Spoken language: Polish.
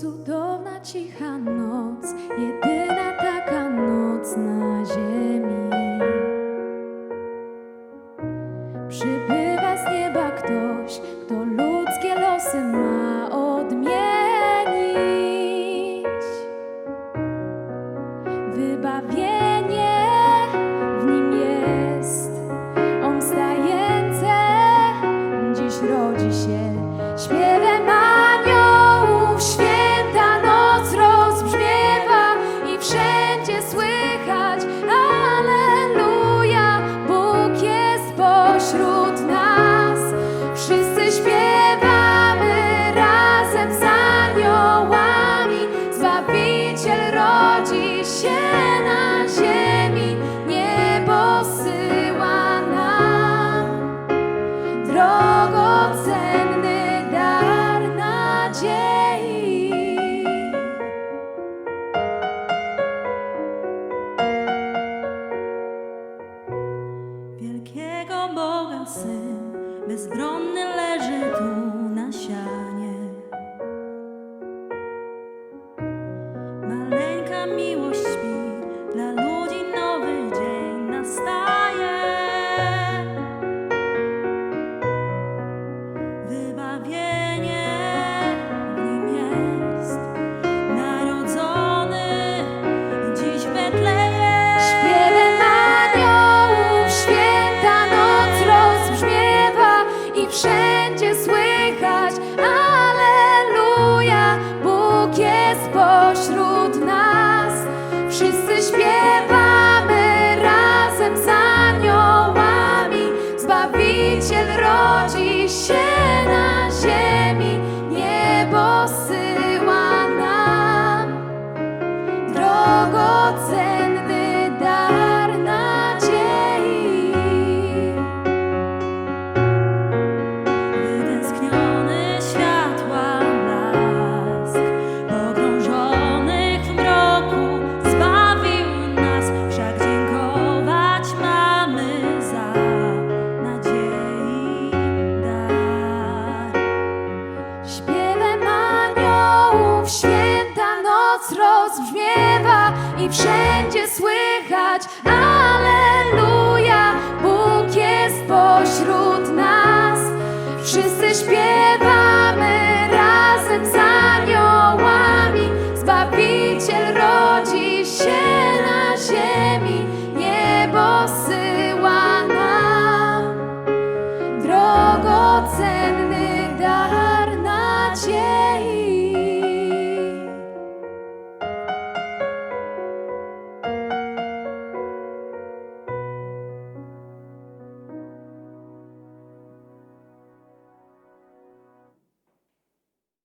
Cudowna cicha noc, jedyna taka noc na ziemi. Przybywa z nieba ktoś, kto ludzkie losy ma odmienić. Wybawienie w nim jest, on wstaje, dziś rodzi się śpiewem. Wielkiego Boga Syn bezbronny leży tu na sianie. Wszędzie słychać Alleluja, Bóg jest pośród nas. i wszędzie słychać. Aleluja, Bóg jest pośród nas. Wszyscy śpiewamy razem z aniołami. Zbawiciel rodzi się na ziemi, niebo